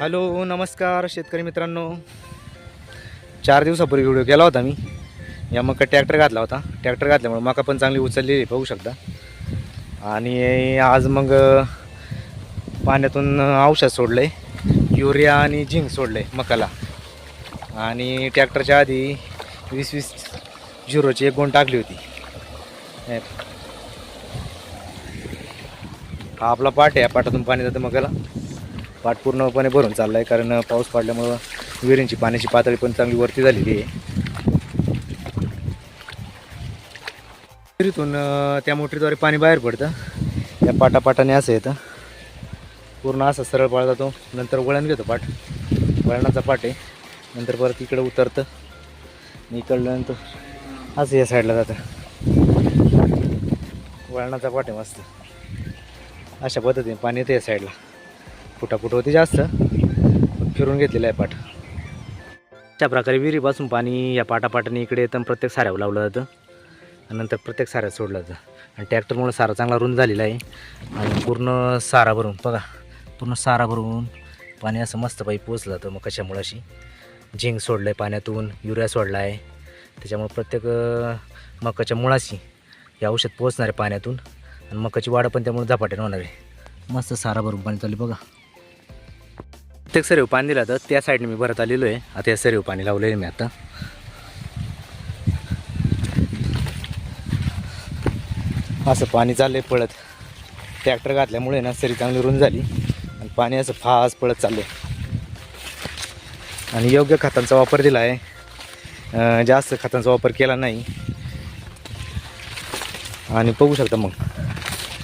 Hello नमस्कार शेतकरी मित्रांनो. चार दिवसापूर्वी व्हिडिओ केला होता मी. या मका ट्रॅक्टर घातला होता. ट्रॅक्टर घातल्यामुळे मका पण चांगली उचललेली बघू पाहू शकता. आणि आज मग पाण्यातून औषध सोडलं आहे युरिया आणि झिंक सोडलं आहे मकाला. आणि ट्रॅक्टरच्या आधी वीस वीस झिरोची एक गोण टाकली होती. हा. आपला पाट आहे या पाटातून पाणी जातं मकाला. पाट पूर्णपणे भरून चालला आहे कारण पाऊस पडल्यामुळं विहिरींची पाण्याची पातळी पण चांगली वरती झालेली आहे. विहिरीतून त्या मोटरीद्वारे पाणी बाहेर पडतं. या पाटापाटाने असं येतं. पूर्ण असा सरळ पाळ जातो. नंतर वळण घेतो पाट. वळणाचा पाट आहे. नंतर परत इकडं उतरतं. इकडल्यानंतर असं या साईडला जातं. वळणाचा पाट आहे मस्त. अशा पद्धतीने पाणी येतं या साईडला फुटाफुट होती जास्त फिरून घेतलेलं आहे पाठ. अशा प्रकारे विहिरीपासून पाणी या पाटापाटाने इकडे येतं प्रत्येक साऱ्यावर लावलं जातं. आणि नंतर प्रत्येक साऱ्यात सोडलं जातं. आणि ट्रॅक्टरमुळे सारा चांगला रुंद झालेला आहे. आणि पूर्ण सारा भरून बघा पूर्ण सारा भरून पाणी असं मस्त पाई पोचलं जातं. मग कशामुळे अशी झिंक सोडलं आहे पाण्यातून युरिया सोडला आहे त्याच्यामुळे प्रत्येक मकाच्या मुळाशी हे औषध पोचणार आहे पाण्यातून. आणि मकाची वाढ पण त्यामुळे झपाट्याने होणार आहे. मस्त सारा भरून पाणी चालू बघा. प्रत्येक सरीव पाणी दिलं तर त्या साईडने मी भरत आलेलो आहे. आता या सरीव पाणी लावलेलं आहे मी आता. असं पाणी चाललंय पळत. ट्रॅक्टर घातल्यामुळे ना सरी चांगली रुंद झाली. आणि पाणी असं फास्ट पळत चाललंय. आणि योग्य खतांचा वापर दिला आहे. जास्त खतांचा वापर केला नाही. आणि बघू शकता मग.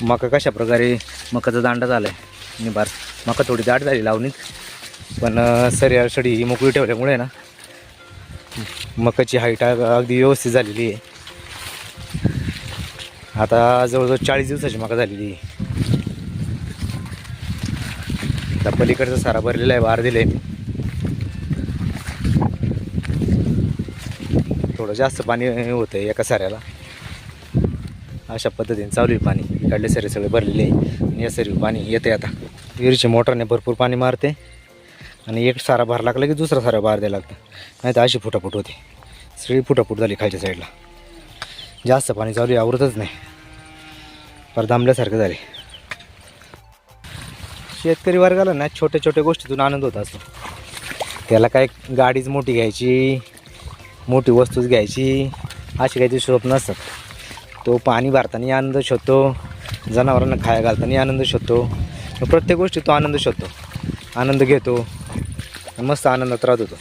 मका कशा प्रकारे मकाचा दांडा झाला आहे निभार मका थोडी दाट झाली लावणीत. पण अं, सडी ही मोकळी ठेवल्यामुळे ना मकाची हाईट अगदी व्यवस्थित झालेली आहे. आता जवळजवळ चाळीस दिवसाची मका झालेली आहे. आता पलीकडचा सारा भरलेला आहे बार दिले थोडं जास्त पाणी होतं एका साऱ्याला. अशा पद्धतीने चालू आहे पाणी. काढले सरे सगळे भरलेले आहे. आणि या सरी पाणी येते आता. विहिरीच्या मोटरने भरपूर पाणी मारते आणि एक सारा भर लागला की दुसरा सारा भार द्यायला लागतं. नाही तर अशी फुटाफूट होते. सगळी फुटाफूट झाली खालच्या साईडला जास्त पाणी चालू आहे आवरतच नाही. पर दांबल्यासारखं झाले. शेतकरी वर्गाला ना छोट्या छोट्या गोष्टीतून आनंद होत असतो. त्याला काय गाडीच मोठी घ्यायची मोठी वस्तूच घ्यायची अशी काहीतरी स्वप्न असतात. तो पाणी भरताना आनंद शोधतो जनावरांना खाया घालताना आनंद शोधतो. प्रत्येक गोष्टी तो आनंद शोधतो. आनंद घेतो. मस्त आनंदात राहत होतो.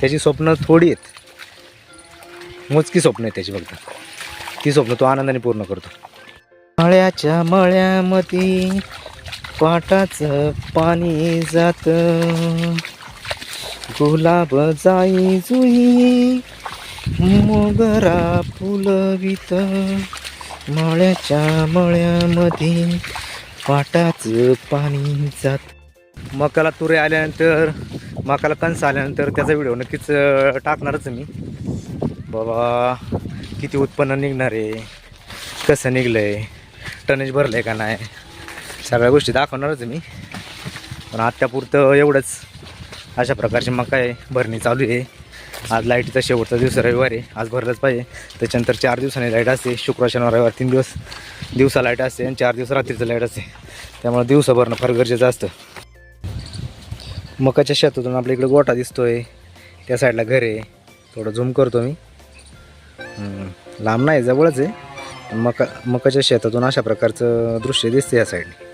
त्याची स्वप्न थोडी आहेत. मोजकी स्वप्न आहेत त्याची फक्त. ती स्वप्न तो आनंदाने पूर्ण करतो. मळ्याच्या मळ्यामध्ये पाटाचं पाणी जात. गुलाब जाई जुई मोगरा फुलवित मळ्याच्या मळ्यामध्ये पाटाचं पाणी जात. मकाला तुरे आल्यानंतर मकाला कणस आल्यानंतर त्याचा व्हिडिओ नक्कीच टाकणारच मी. बाबा किती उत्पन्न निघणार आहे? कसं निघलं आहे टनेज भरलं आहे का नाही? सगळ्या गोष्टी दाखवणारच मी. पण आत्तापुरतं एवढंच. अशा प्रकारची मका आहे भरणी चालू आहे. आज लाईटीचा शेवटचा दिवस रविवार आहे. आज भरलंच पाहिजे. त्याच्यानंतर चार दिवसांनी लाइट असते. शुक्रवार शनिवार रविवार तीन दिवस दिवसा लाइट असते आणि चार दिवस रात्रीचं लाइट असते. त्यामुळे दिवसा भरणं फार गरजेचं असतं. मकाच्या शेतातून आपल्या इकडे गोठा दिसतोय. त्या साईडला घर आहे. थोडं झूम करतो मी. लांब नाही जवळच आहे. मका मकाच्या शेतातून अशा प्रकारचं दृश्य दिसतं या साईडने.